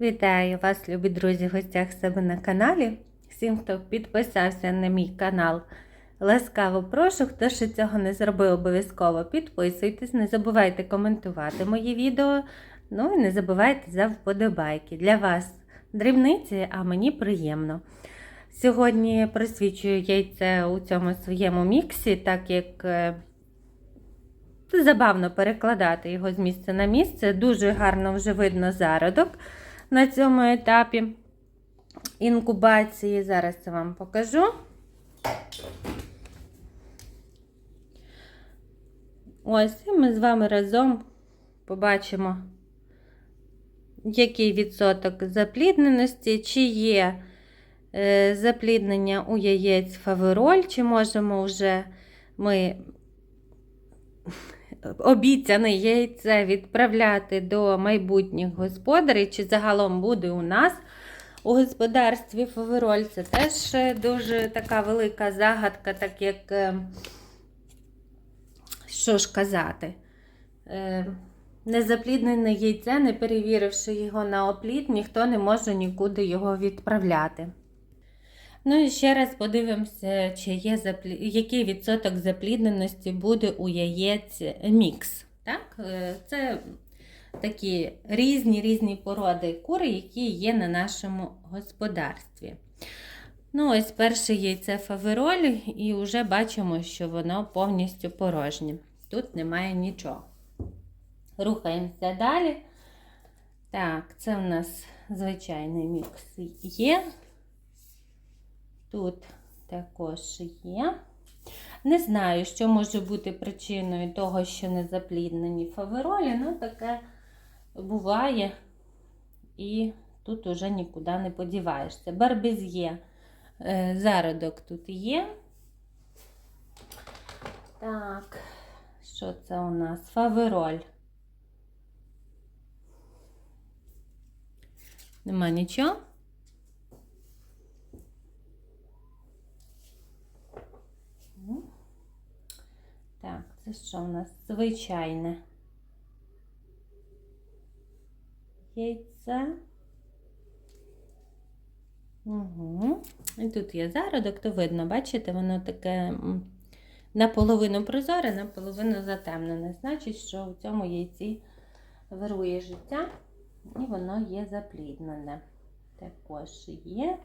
Вітаю вас, любі друзі, в гостях себе на каналі. Всім, хто підписався на мій канал, ласкаво прошу. Хто ще цього не зробив, обов'язково підписуйтесь, не забувайте коментувати мої відео. Ну і не забувайте за вподобайки. Для вас дрібниці, а мені приємно. Сьогодні просвічую яйце у цьому своєму міксі, так як е, забавно перекладати його з місця на місце. Дуже гарно вже видно зародок на цьому етапі інкубації. Зараз це вам покажу. Ось, і ми з вами разом побачимо, який відсоток заплідненості, чи є е, запліднення у яєць фавероль, чи можемо вже ми обіцяне яйце відправляти до майбутніх господарів, чи загалом буде у нас у господарстві фавероль. Це теж дуже така велика загадка, так як, е, що ж казати, е, незапліднене яйце, не перевіривши його на оплід, ніхто не може нікуди його відправляти. Ну і ще раз подивимося, чи є який відсоток заплідненості буде у яєць мікс. Так? Е, Це такі різні різні породи кури, які є на нашому господарстві. Ну, ось перше яйце фавероль, і вже бачимо, що воно повністю порожнє. Тут немає нічого. Рухаємося далі. Так, це у нас звичайний мікс є. Тут також є. Не знаю, що може бути причиною того, що не запліднені фаверолі, ну таке буває, і тут уже нікуди не подіваєшся. Барбез'є е, зародок тут є. Так, що це у нас? Фавероль. Нема нічого. Так, це що у нас? Звичайне яйце. Угу. І тут є зародок, то видно, бачите, воно таке наполовину прозоре, наполовину затемнене. Значить, що в цьому яйці вирує життя, і воно є запліднене. Також є.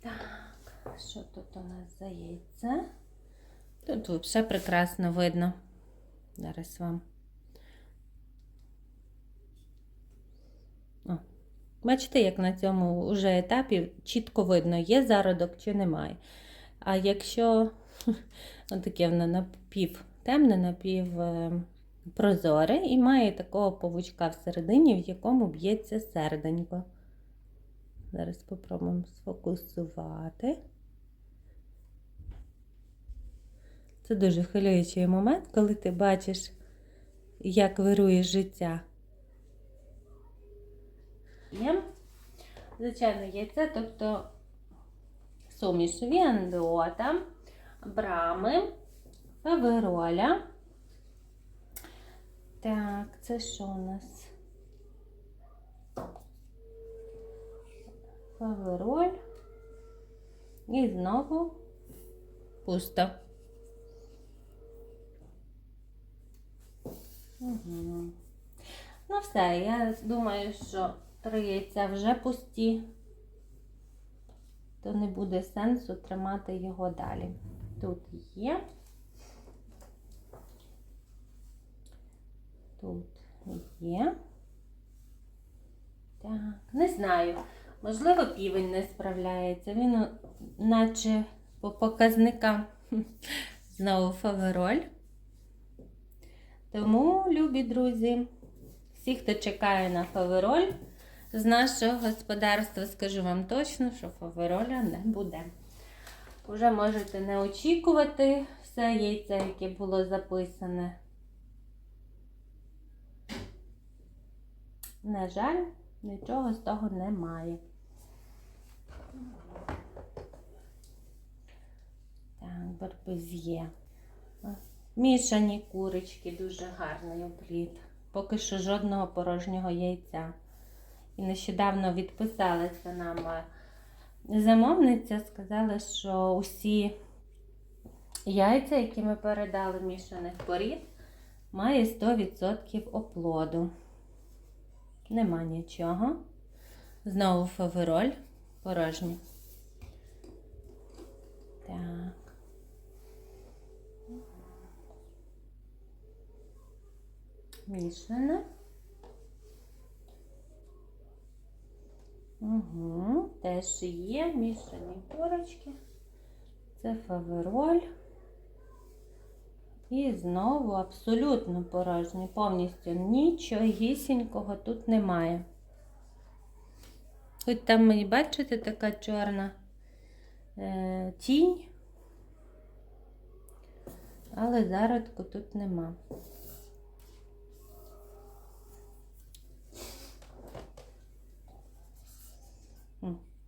Так, що тут у нас за яйце? Тут все прекрасно видно. Зараз вам. О, бачите, як на цьому вже етапі чітко видно, є зародок чи немає. А якщо таке воно напів темне, напів е, прозоре, і має такого павучка всередині, в якому б'ється серденько. Зараз спробуємо сфокусувати. Це дуже хвилюючий момент, коли ти бачиш, як вирує життя. Є, звичайно, яйце, тобто суміш віандота, брами, фавероля. Так, це що у нас? Фавероль. І знову пусто. Угу. Ну, все, я думаю, що три яйця вже пусті, то не буде сенсу тримати його далі. Тут є. Тут є. Так, не знаю. Можливо, півень не справляється. Він, наче по показникам, знову фавероль. Тому, любі друзі, всі, хто чекає на фавероль, з нашого господарства, скажу вам точно, що фавероля не буде. Уже можете не очікувати все яйце, яке було записане. На жаль, нічого з того немає. Так, барбез'є. Мішані курочки, дуже гарний обліт. Поки що жодного порожнього яйця. І нещодавно відписалася нам замовниця, сказала, що усі яйця, які ми передали мішаних порід, має 100% оплоду. Нема нічого. Знову фавероль порожній. Так. Мішане. Угу, теж є мішані корочки. Це фавероль. І знову абсолютно порожній. Повністю нічогісінького тут немає. Хоч там мені бачите така чорна е, тінь, але зародку тут нема.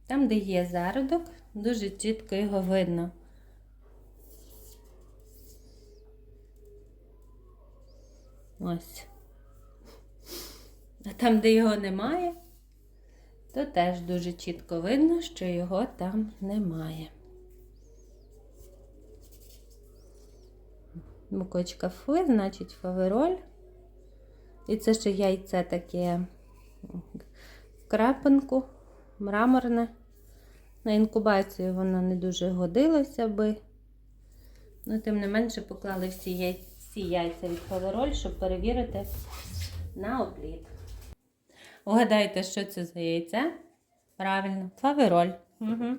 Там, де є зародок, дуже чітко його видно. Ось. А там, де його немає, то теж дуже чітко видно, що його там немає. Букочка Ф, значить фавероль. І це ще яйце таке крапинку, мраморне. На інкубацію воно не дуже годилося би. Ну, тим не менше поклали всі яйця, всі яйця від фавероль, щоб перевірити на опліт. Угадайте, що це за яйце? Правильно, фавероль. Угу.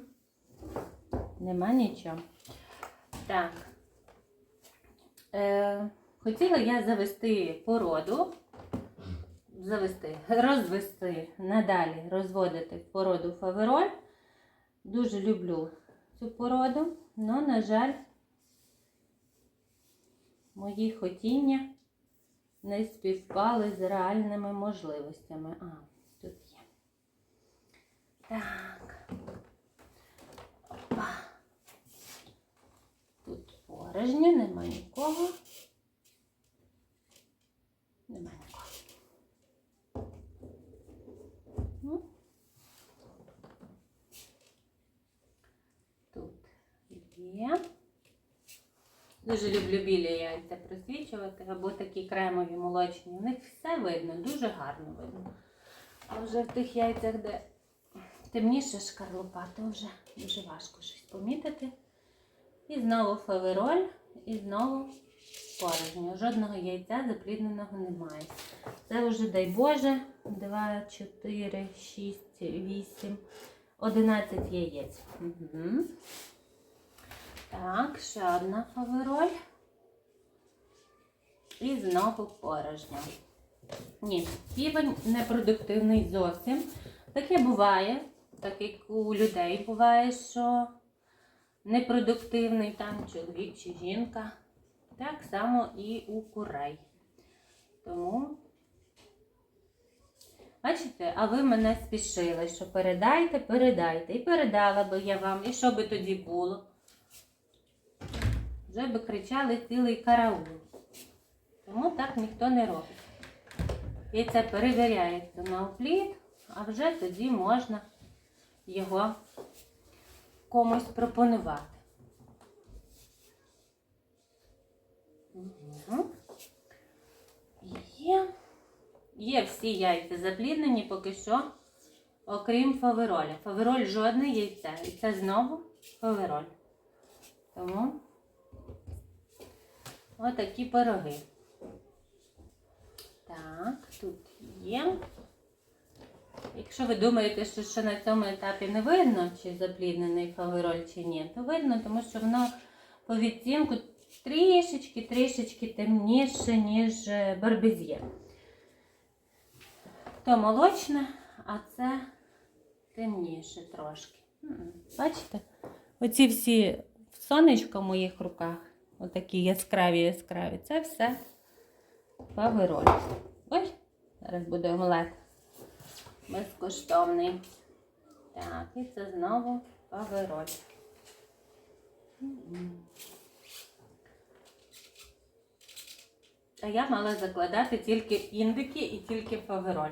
Нема нічого. Так. Е, хотіла я завести породу, завести, розвести, надалі розводити породу фавероль. Дуже люблю цю породу, але, на жаль, мої хотіння не співпали з реальними можливостями. А, тут є. Так. Опа. Тут порожньо, нема нікого. Нема нікого. Ну. Тут є. Дуже люблю білі яйця просвічувати, або такі кремові молочні. У них все видно, дуже гарно видно. А вже в тих яйцях, де темніше шкарлупа, то вже дуже важко щось помітити. І знову фавероль, і знову порожньо. Жодного яйця заплідненого немає. Це вже, дай Боже, 2, 4, 6, 8, 11 яєць. Угу. Так, ще одна фавероль. І знову порожня. Ні, півень непродуктивний зовсім. Таке буває, так як у людей буває, що непродуктивний там чоловік чи жінка. Так само і у курей. Тому, бачите, а ви мене спішили, що передайте, передайте. І передала би я вам, і що би тоді було? Вже би кричали цілий караул. Тому так ніхто не робить. І це перевіряється на опліт, а вже тоді можна його комусь пропонувати. Є. Є всі яйця запліднені поки що, окрім фавероля. Фавероль жодне яйце. І це знову фавероль. Тому отакі пироги. Так, тут є. Якщо ви думаєте, що ще на цьому етапі не видно, чи запліднений фавероль, чи ні, то видно, тому що воно по відтінку трішечки-трішечки темніше, ніж е, барбезє. То молочне, а це темніше трошки. Бачите? Оці всі сонечко в моїх руках, отакі яскраві яскраві, це все фавероль. Ой, зараз буде омлет безкоштовний. Так, і це знову фавероль. А я мала закладати тільки індики і тільки фавероль.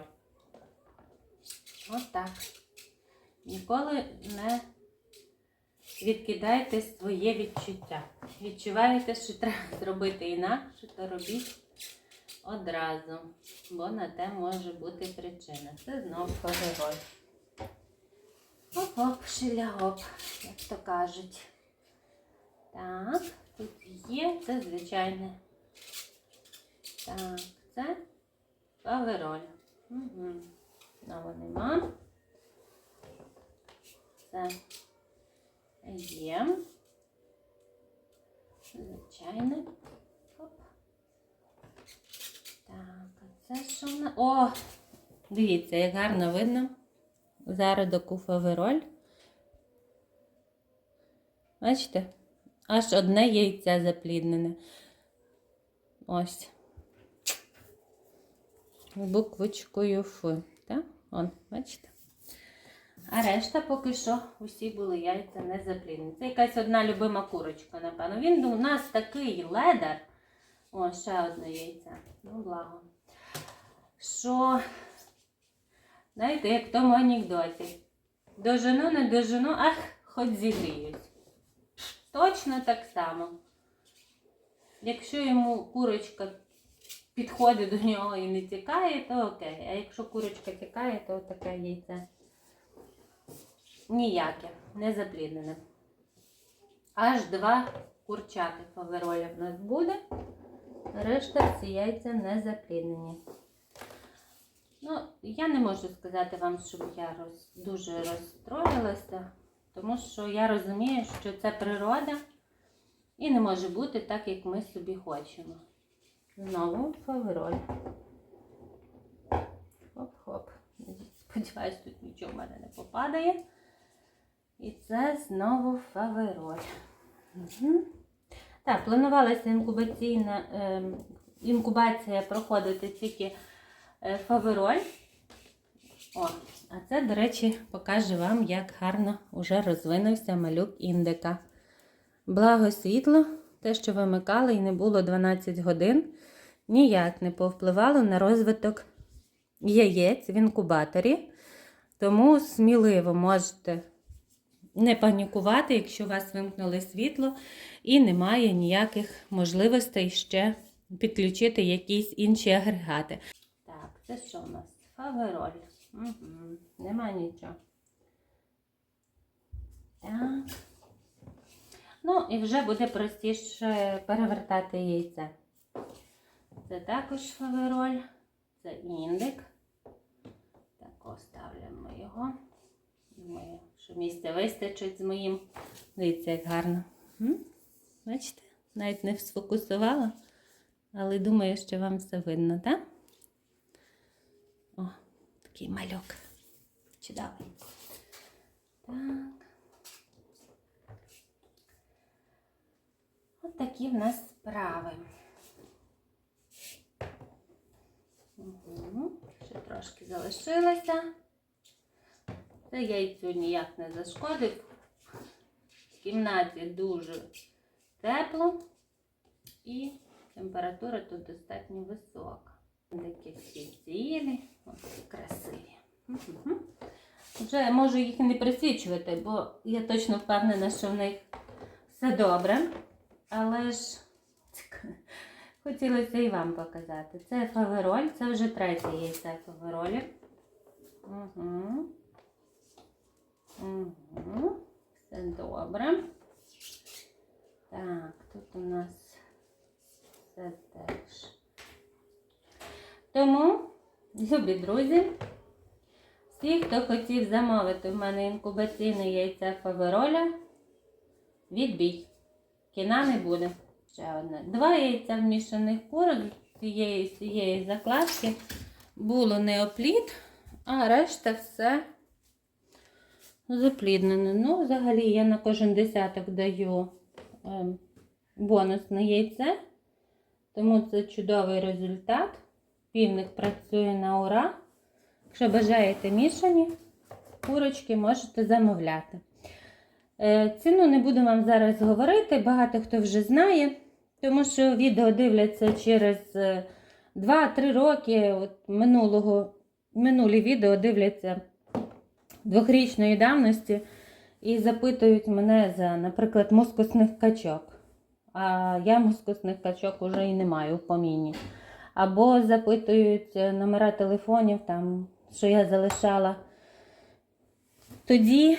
Отак. Ніколи не відкидайте своє відчуття. Відчуваєте, що треба зробити інакше, то робіть одразу, бо на те може бути причина. Це знову погерой. Оп-оп, шиля-гоп, як то кажуть. Так, тут є, це звичайне. Так, це павероль. Угу. Знову нема. Це є. Звичайне. Оп. Так, а це що в нас? О! Дивіться, як гарно видно. Зародок у фавероль. Бачите? Аж одне яйце запліднене. Ось. Буквочкою Ф. Так? Он, бачите? А решта поки що усі були яйця не запліднені. Це якась одна любима курочка, напевно. Він у нас такий ледар. О, ще одне яйце. Ну, благо. Що, знаєте, як в тому анекдоті. Дожену, не дожену, ах, хоч зігріють. Точно так само. Якщо йому курочка підходить до нього і не тікає, то окей. А якщо курочка тікає, то таке яйце ніяке, не запліднене. Аж два курчати фавероля в нас буде. Решта всі яйця не запліднені. Ну, я не можу сказати вам, щоб я роз, дуже розстроїлася, тому що я розумію, що це природа і не може бути так, як ми собі хочемо. Знову фавероль. Хоп-хоп. Сподіваюсь, тут нічого в мене не попадає. І це знову фавероль. Угу. Так, планувалася інкубаційна е, інкубація проходити тільки е, фавероль. О, а це, до речі, покаже вам, як гарно вже розвинувся малюк індика. Благо світло, те, що вимикали і не було 12 годин, ніяк не повпливало на розвиток яєць в інкубаторі. Тому сміливо можете не панікувати, якщо у вас вимкнули світло і немає ніяких можливостей ще підключити якісь інші агрегати. Так, це що у нас? Фавероль. Угу. Нема нічого. Так. Ну, і вже буде простіше перевертати яйце. Це також фавероль, це індик. Так, оставляємо його. Думаю, що місця вистачить з моїм. Дивіться, як гарно. М? Бачите? Навіть не сфокусувала, але думаю, що вам все видно, так? О, такий малюк. Чудовенько. Так. От такі в нас справи. Угу. Ще трошки залишилося. Це яйцю ніяк не зашкодив. В кімнаті дуже тепло і температура тут достатньо висока. Такі всі цілі, ось красиві. Угу. Вже можу їх не присвічувати, бо я точно впевнена, що в них все добре. Але ж хотілося і вам показати. Це фавероль, це вже третє яйце фаверолі. Угу. Угу. Все добре. Так, тут у нас все теж. Тому, любі друзі, всі, хто хотів замовити в мене інкубаційне яйце фавероля, відбій. Кіна не буде. Ще одне. Два яйця вмішаних курок цієї цієї закладки було неопліт, а решта все запліднене. Ну, взагалі, я на кожен десяток даю е, бонусне яйце, тому це чудовий результат. Півник працює на ура. Якщо бажаєте мішані курочки, можете замовляти. Е, Ціну не буду вам зараз говорити, багато хто вже знає, тому що відео дивляться через 2-3 роки. От минулого, Минулі відео дивляться двохрічної давності і запитують мене за, наприклад, мускусних качок. А я мускусних качок уже і не маю в поміні. Або запитують е, номера телефонів, там, що я залишала. Тоді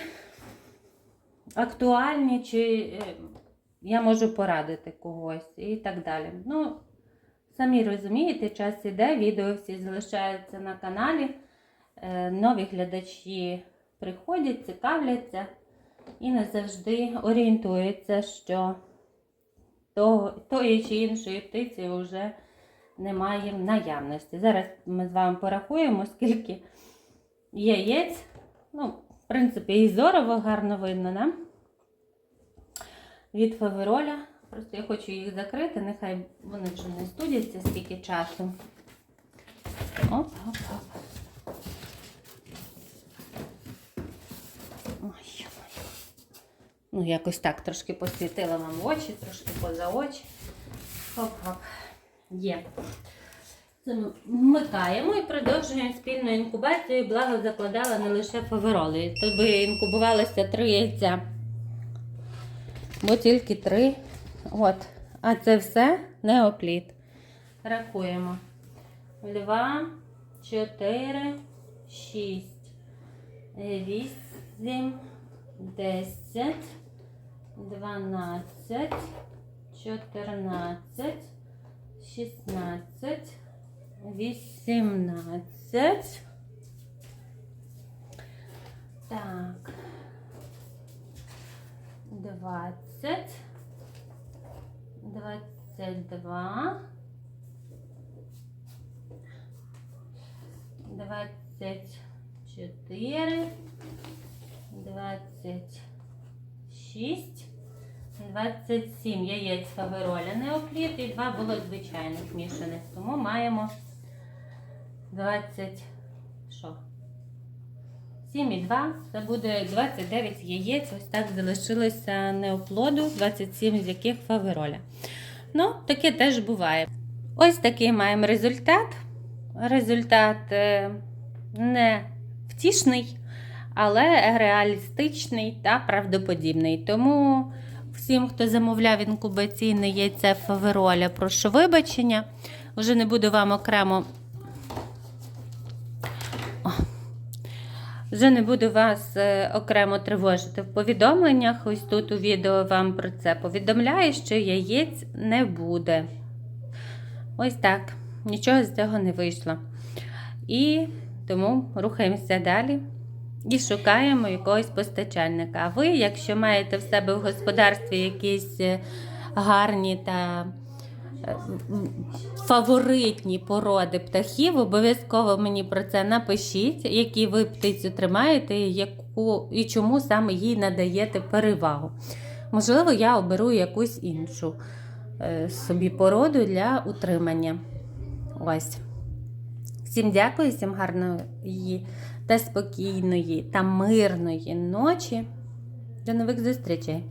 актуальні, чи е, я можу порадити когось і так далі. Ну, самі розумієте, час іде, відео всі залишаються на каналі. Е, Нові глядачі приходять, цікавляться і не завжди орієнтуються, що тої чи іншої птиці вже немає в наявності. Зараз ми з вами порахуємо, скільки яєць. Ну, в принципі, і зорово гарно видно, да? Від фавероля. Просто я хочу їх закрити, нехай вони вже не студяться скільки часу. Оп, оп, оп. Ой, ой. Ну, якось так трошки посвітила вам в очі, трошки поза очі. Хоп-хоп. Є. Вмикаємо і продовжуємо спільну інкубацію. Благо закладала не лише фавероли. Тобі інкубувалося три яйця. Бо тільки три. От. А це все неопліт. Рахуємо. Два, чотири, шість, вісім, десять, дванадцять, чотирнадцять, шістнадцять, вісімнадцять. Так. Двадцять. Двадцять два. Двадцять чотири. Двадцять шість. 27 яєць фавероля неопліт і два було звичайних мішаних. Тому маємо 20. Що? 7 і 2. Це буде 29 яєць. Ось так залишилося неоплоду, 27 з яких фавероля. Ну, таке теж буває. Ось такий маємо результат. Результат е, не втішний, але реалістичний та правдоподібний. Тому всім, хто замовляв інкубаційне яйце фавероля, прошу вибачення. Вже не буду вам окремо. Вже не буду вас е, окремо тривожити в повідомленнях. Ось тут у відео вам про це повідомляю, що яєць не буде. Ось так. Нічого з цього не вийшло. І тому рухаємося далі і шукаємо якогось постачальника. А ви, якщо маєте в себе в господарстві якісь е, гарні та е, фаворитні породи птахів, обов'язково мені про це напишіть, які ви птицю тримаєте, і яку і чому саме їй надаєте перевагу. Можливо, я оберу якусь іншу е, собі породу для утримання. Ось. Всім дякую, всім гарної та спокійної та мирної ночі. До нових зустрічей!